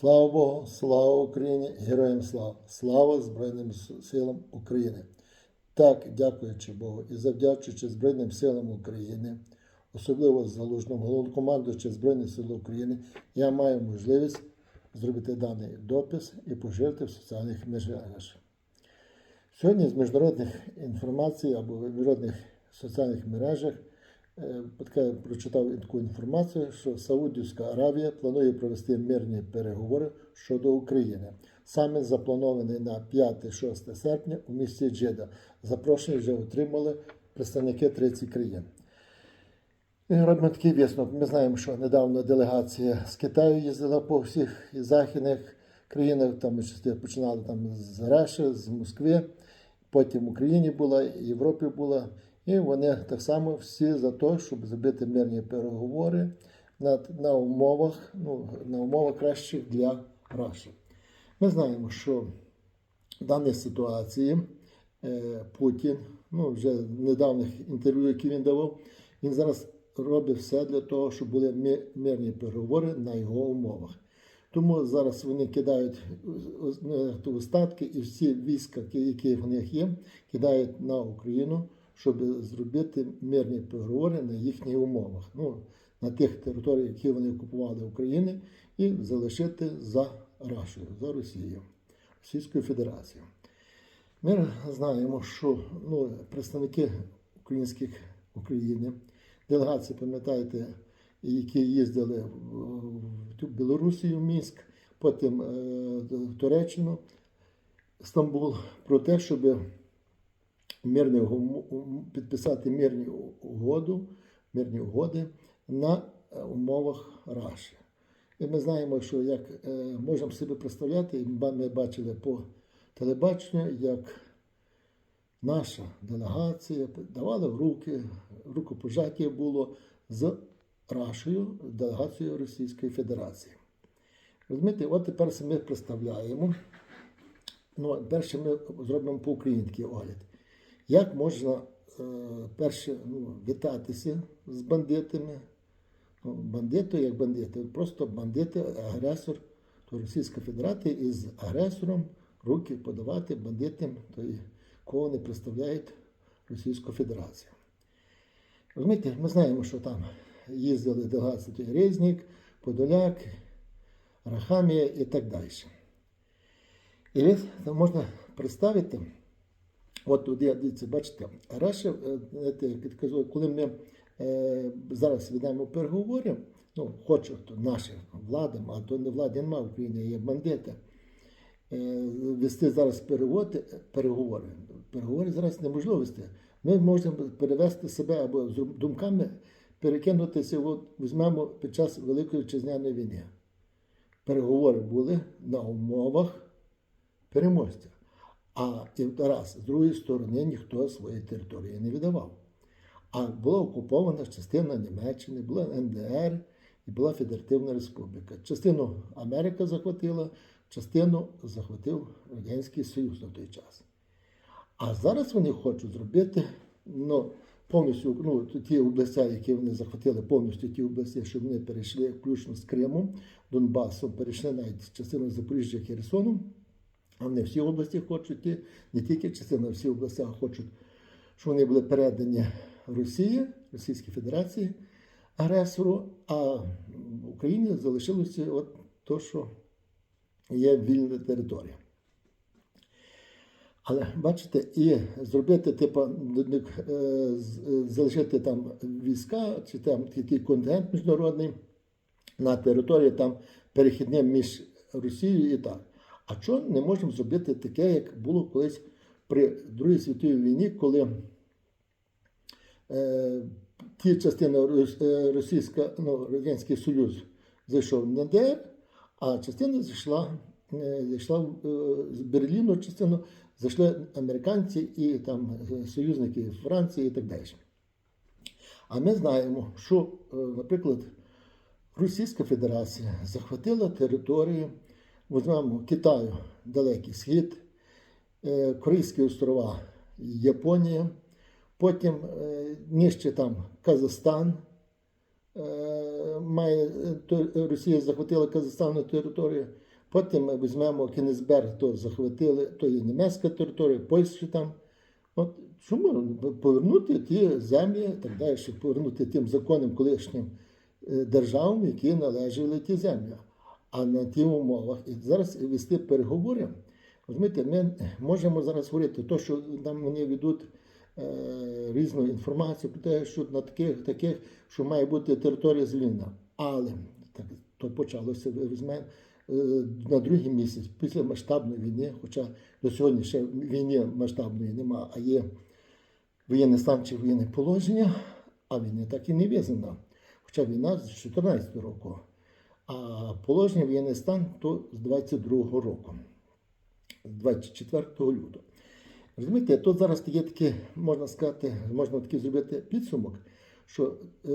Слава Богу, слава Україні, героям слава! Слава Збройним силам України! Так, дякуючи Богу і завдячуючи Збройним силам України, особливо залужному головнокомандуючи Збройних сил України, я маю можливість зробити даний допис і поширити в соціальних мережах. Сьогодні з міжнародних інформацій або в міжнародних соціальних мережах таке прочитав таку інформацію, що Саудівська Аравія планує провести мирні переговори щодо України. Саме запланований на 5-6 серпня у місті Джеда. Запрошення вже отримали представники 30 країн. І робимо такий висновок. Ми знаємо, що недавно делегація з Китаю їздила по всіх західних країнах, там починали там з Реші, з Москви, потім в Україні була, Європі була. І вони так само всі за те, щоб зробити мирні переговори на, на умовах, ну, на умовах кращих для Раші. Ми знаємо, що в даній ситуації е, Путін, ну вже в недавніх інтерв'ю, які він давав, він зараз робить все для того, щоб були ми- мирні переговори на його умовах. Тому зараз вони кидають е, остатки і всі війська, які в них є, кидають на Україну, щоб зробити мирні переговори на їхніх умовах. Ну, на тих територіях, які вони окупували України, і залишити за Рашою, за Росією, Російською Федерацією. Ми знаємо, що ну, представники українських України, делегації, пам'ятаєте, які їздили в Білорусію, в Мінськ, потім е, в Туреччину, Стамбул, про те, щоб мирні, підписати мирні угоду, мирні угоди на е, умовах Раші. І ми знаємо, що як е, можемо собі представляти, ми бачили по телебаченню, як наша делегація давала в руки, рукопожаття було з Рашею, делегацією Російської Федерації. Розумієте, от тепер ми представляємо. Ну, перше ми зробимо по український огляд. Як можна е, перше ну, вітатися з бандитами? Ну, бандити як бандити, просто бандити, агресор, то Російська Федерація із агресором руки подавати бандитам, то кого вони представляють Російську Федерацію. Розумієте, ми знаємо, що там їздили делегації той Резнік, Подоляк, Рахамія і так далі. І можна представити, от тут я дивіться, бачите, Раша, е, коли ми е, зараз ведемо переговори, ну, хоче то наші владам, а то не влади немає в Україні, є бандити. Е, вести зараз переводи, переговори. Переговори зараз неможливо вести. Ми можемо перевести себе або з думками перекинутися, от візьмемо під час Великої Вітчизняної війни. Переговори були на умовах переможця. А і раз, з другої сторони, ніхто своєї території не віддавав. А була окупована частина Німеччини, була НДР і була Федеративна Республіка. Частину Америка захватила, частину захватив Радянський Союз на той час. А зараз вони хочуть зробити ну, повністю ну, ті області, які вони захватили, повністю ті області, що вони перейшли включно з Кримом, Донбасом, перейшли навіть частину Запоріжжя Херсону. А вони всі області хочуть, ті, не тільки частина, всі області хочуть, щоб вони були передані Росії, Російській Федерації, агресору, а в Україні залишилося от то, що є вільна територія. Але бачите, і зробити, типу, е, залишити там війська, чи там який континент міжнародний на території там перехідним між Росією і так. А чого не можемо зробити таке, як було колись при Другій світовій війні, коли е, ті частини е, Російська, ну, Радянський Союз зайшов на ДР, а частина зайшла, е, зайшла е, з Берліну, частину зайшли американці і там союзники Франції і так далі. А ми знаємо, що, наприклад, Російська Федерація захватила територію, візьмемо Китаю, Далекий Схід, е, Корейські острова, Японія, потім е, нижче там Казахстан. е, Має, Росія захватила Казахстанну територію, Потім ми візьмемо Кенісберг, то захватили, то є німецька територія, польська там. От чому повернути ті землі, так далі, повернути тим законним колишнім державам, які належали ті землі, а на ті умовах. І зараз вести переговори. Розумієте, ми можемо зараз говорити, то, що нам вони ведуть е, різну інформацію про те, що на таких, таких, що має бути територія звільнена. Але так, то почалося візьмемо е, на другий місяць після масштабної війни, хоча до сьогодні ще війни масштабної нема, а є воєнний стан чи воєнне положення, а війни так і не визнана. Хоча війна з 2014 року, а положення воєнний стан то з 22-го року, з 24 лютого. Розумієте, тут зараз є такі, можна сказати, можна такий зробити підсумок, що е,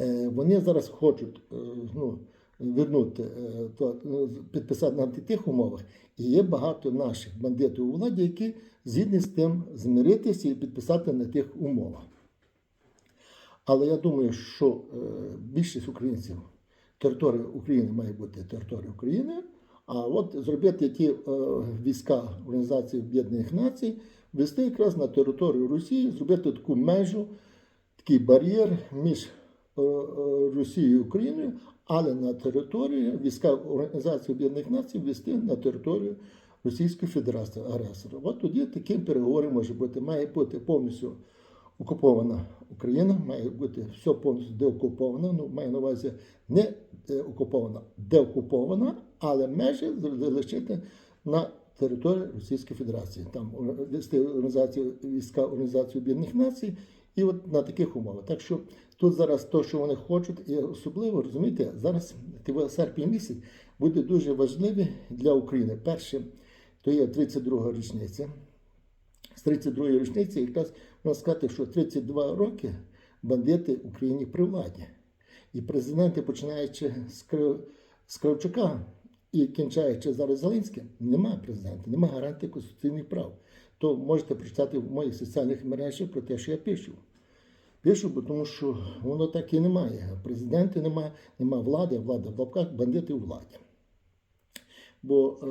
е, вони зараз хочуть е, ну, вернути, е, то, ну, підписати на тих умовах. І є багато наших бандитів у владі, які згідні з тим змиритися і підписати на тих умовах. Але я думаю, що е, більшість українців територія України має бути територія України. А от зробити ті е, війська Організації Об'єднаних Націй, вести якраз на територію Росії, зробити таку межу, такий бар'єр між е, Росією і Україною, але на території війська Організації Об'єднаних Націй вести на територію Російської Федерації агресора. От тоді такі переговори може бути. Має бути повністю окупована Україна, має бути все повністю деокуповано. Ну, маю на увазі не е, окупована, деокупована, але межі залишити на території Російської Федерації. Там організацію війська Організації Об'єднаних Націй, і от на таких умовах. Так що тут зараз то, що вони хочуть, і особливо розумієте, зараз серпень місяць буде дуже важливий для України. Перше, то є 32 річниця. З 32-ї річниці якраз можна сказати, що 32 роки бандити в Україні при владі. І президенти, починаючи з, Кравчука і кінчаючи зараз Зеленським, немає президента, немає гарантії конституційних прав. То можете прочитати в моїх соціальних мережах про те, що я пишу. Пишу, бо тому що воно так і немає. Президенти немає, немає влади, влада в лапках, бандити у владі. Бо, е,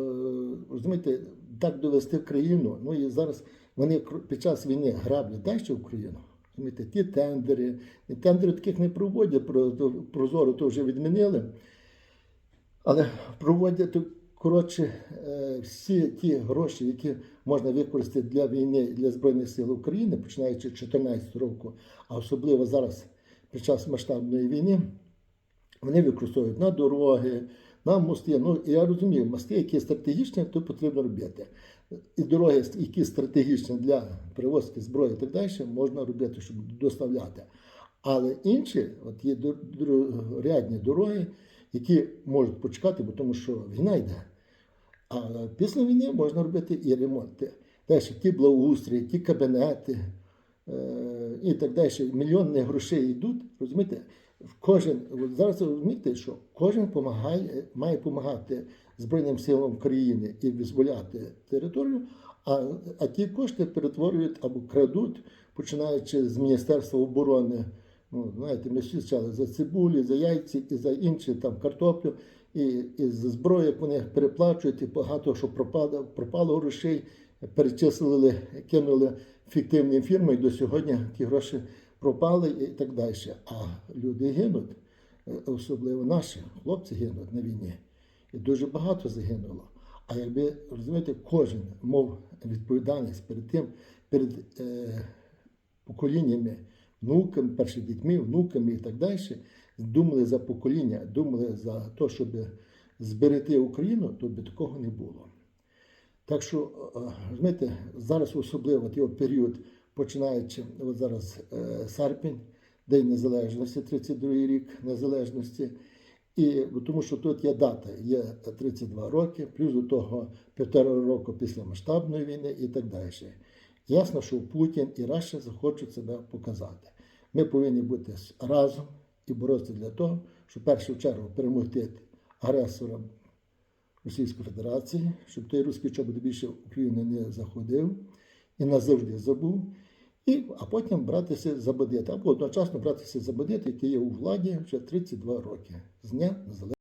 розумієте, так довести країну, ну і зараз вони під час війни граблять далі Україну. Розумієте, ті тендери, і тендери таких не проводять, прозоро то вже відмінили. Але проводять коротше е, всі ті гроші, які можна використати для війни для Збройних сил України, починаючи з 2014 року, а особливо зараз під час масштабної війни, вони використовують на дороги, на мости. Ну я розумію, мости, які стратегічні, то потрібно робити. І дороги, які стратегічні для перевозки зброї і так далі, можна робити, щоб доставляти. Але інші, от є другорядні дороги, які можуть почекати, бо тому що війна йде. А після війни можна робити і ремонти. Далі ті благоустрої, ті кабінети і так далі. Мільйони грошей йдуть. Розумієте, кожен от зараз розумієте, що кожен помагає, має допомагати Збройним силам країни і визволяти територію, а, а ті кошти перетворюють або крадуть, починаючи з Міністерства оборони. Ну, знаєте, ми всі за цибулі, за яйці і за інші там картоплю, і, і за зброю, як вони переплачують, і багато що пропало, пропало грошей, перечислили, кинули фіктивні фірми, і до сьогодні ті гроші пропали і так далі. А люди гинуть, е, особливо наші хлопці гинуть на війні. І дуже багато загинуло. А якби розумієте, кожен мав відповідальність перед тим, перед е, поколіннями, внуками, першими дітьми, внуками і так далі, думали за покоління, думали за те, щоб зберегти Україну, то би такого не було. Так що, е, розумієте, зараз особливо його період, починаючи от зараз е, серпень, День Незалежності, 32-й рік незалежності. І тому що тут є дата, є 32 роки, плюс до того півтора року після масштабної війни і так далі. Ясно, що Путін і Раша захочуть себе показати. Ми повинні бути разом і боротися для того, щоб в першу чергу перемогти агресора Російської Федерації, щоб той русський чобот більше в Україну не заходив і назавжди забув. І, а потім братися за бадити, або одночасно братися за бадити, який є у владі вже 32 роки з дня незалежності.